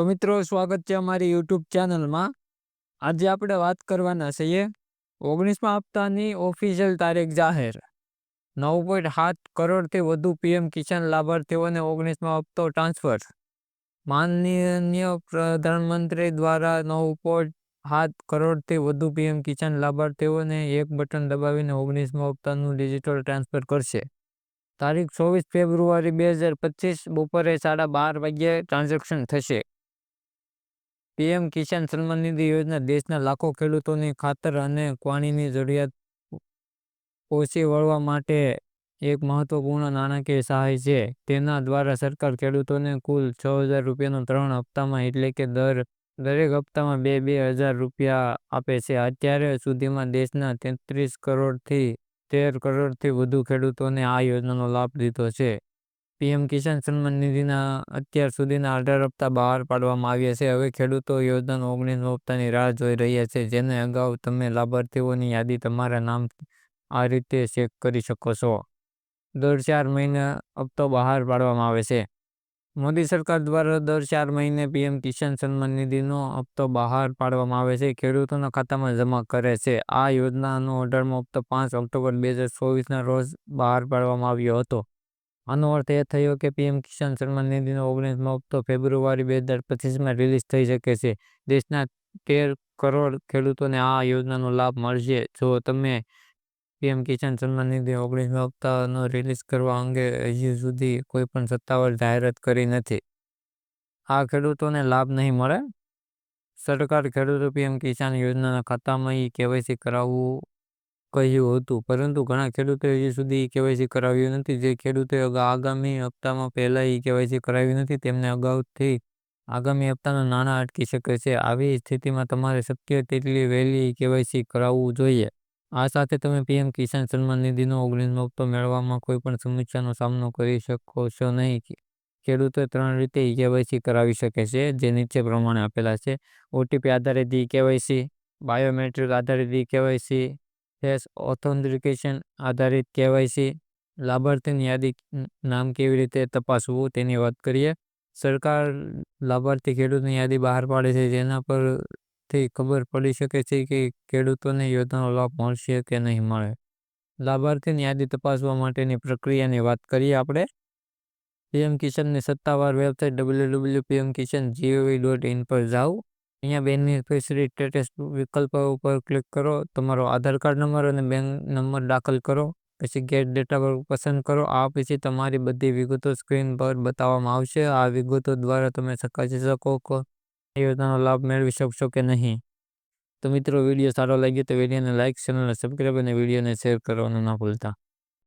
તો મિત્રો, સ્વાગત છે અમારી યુટ્યુબ ચેનલમાં. આજે આપણે વાત કરવાના છીએ ઓગણીસમા હપ્તાની ઓફિશિયલ તારીખ જાહેર. નવ પોઈન્ટ સાત કરોડથી વધુ પીએમ કિસાન લાભાર્થીઓને ઓગણીસમા હપ્તો ટ્રાન્સફર. માનનીય પ્રધાનમંત્રી દ્વારા નવ પોઈન્ટ સાત કરોડથી વધુ પીએમ કિસાન લાભાર્થીઓને એક બટન દબાવીને ઓગણીસમા હપ્તાનું ડિજિટલ ટ્રાન્સફર કરશે. તારીખ ચોવીસ ફેબ્રુઆરી બે હજાર પચીસ બપોરે સાડા બાર વાગ્યે ટ્રાન્ઝેક્શન થશે. પીએમ કિસાન સન્માન નિધિ યોજના દેશના લાખો ખેડૂતોની ખાતર અને પાણીની જરૂરિયાત પહોંચી વળવા માટે એક મહત્વપૂર્ણ નાણાકીય સહાય છે. તેના દ્વારા સરકાર ખેડૂતોને કુલ છ હજાર રૂપિયાનો ત્રણ હપ્તામાં એટલે કે દર, દરેક હપ્તામાં બે બે હજાર રૂપિયા આપે છે. અત્યારે સુધીમાં દેશના તેત્રીસ કરોડથી તેર કરોડથી વધુ ખેડૂતોને આ યોજનાનો લાભ લીધો છે. પીએમ કિસાન સન્માન નિધિના અત્યાર સુધીના અઢાર હપ્તા બહાર પાડવામાં આવ્યા છે. હવે ખેડૂતો યોજનાનો ઓગણીસ હપ્તાની રાહ જોઈ રહ્યા છે, જેને અગાઉ તમે લાભાર્થીઓની યાદી તમારા નામ આ રીતે ચેક કરી શકો છો. દર ચાર મહિને હપ્તો બહાર પાડવામાં આવે છે. મોદી સરકાર દ્વારા દર ચાર મહિને પીએમ કિસાન સન્માન નિધિનો હપ્તો બહાર પાડવામાં આવે છે. ખેડૂતોના ખાતામાં જમા કરે છે. આ યોજનાનો અઢારમો હપ્તો પાંચ ઓક્ટોબર બે હજાર ચોવીસના રોજ બહાર પાડવામાં આવ્યો હતો. આનો અર્થ એ થયો કે પીએમ કિસાન સન્માન નિધિનો ઓગણીસમો હપ્તો ફેબ્રુઆરી બે હજાર પચીસમાં રિલીઝ થઈ શકે છે. દેશના તેર કરોડ ખેડૂતોને આ યોજનાનો લાભ મળશે. જો તમે પીએમ કિસાન સન્માન નિધિ ઓગણીસમા હપ્તાનો રિલીઝ કરવા અંગે હજી સુધી કોઈ પણ સત્તાવાર જાહેરાત કરી નથી. આ ખેડૂતોને લાભ નહીં મળે? સરકાર ખેડૂતો પીએમ કિસાન યોજનાના ખાતામાં એ કેવાયસી કરાવવું કહ્યું હતું. પરંતુ ઘણા ખેડૂતોએ હજી સુધી કેવાયસી કરાવ્યું નથી. જે ખેડૂતોએ આગામી હપ્તામાં પહેલા ઈ કેવાયસી કરાવ્યું નથી, તેમને અગાઉથી આગામી હપ્તાના નાણાં અટકી શકે છે. આવી સ્થિતિમાં તમારે શક્ય તેટલી વહેલી કેવાયસી કરાવવું જોઈએ. આ સાથે તમે પીએમ કિસાન સન્માન નિધિનો ઓગણીસમો હપ્તો મેળવવામાં કોઈ પણ સમસ્યાનો સામનો કરી શકો છો નહીં. ખેડૂતો ત્રણ રીતે ઈ કેવાયસી કરાવી શકે છે, જે નીચે પ્રમાણે આપેલા છે. ઓટીપી આધારિત ઈ કેવાયસી, બાયોમેટ્રિક આધારિત ઈ કેવાયસી ફેસ ઓથેન્ટિકેશન આધારિત કેવાયસી. લાભાર્થીની યાદી નામ કેવી રીતે તપાસવું તેની વાત કરીએ. સરકાર લાભાર્થી ખેડૂતની યાદી બહાર પાડે છે, જેના પરથી ખબર પડી શકે છે કે ખેડૂતોને યોજનાનો લાભ મળશે કે નહીં મળે. લાભાર્થીની યાદી તપાસવા માટેની પ્રક્રિયાની વાત કરીએ આપણે. પીએમ કિસાનની સત્તાવાર website W W PM Kisan GOV dot in પર જાઓ. અહીંયા બેનિફિશરી સ્ટેટસ વિકલ્પ ઉપર ક્લિક કરો, તમારો આધાર કાર્ડ નંબર અને બેંક નંબર દાખલ કરો, પછી ગેટ ડેટા પર પસંદ કરો. આ પછી તમારી બધી વિગતો સ્ક્રીન પર બતાવવામાં આવશે. આ વિગતો દ્વારા તમે ચકાસી શકો કે યોજનાનો લાભ મેળવી શકશો કે નહીં. તો મિત્રો, વીડિયો સારો લાગ્યો તો વિડીયોને લાઇક ચેનલને સબસ્ક્રાઈબ અને વિડીયોને શેર કરવાનું ના ભૂલતા.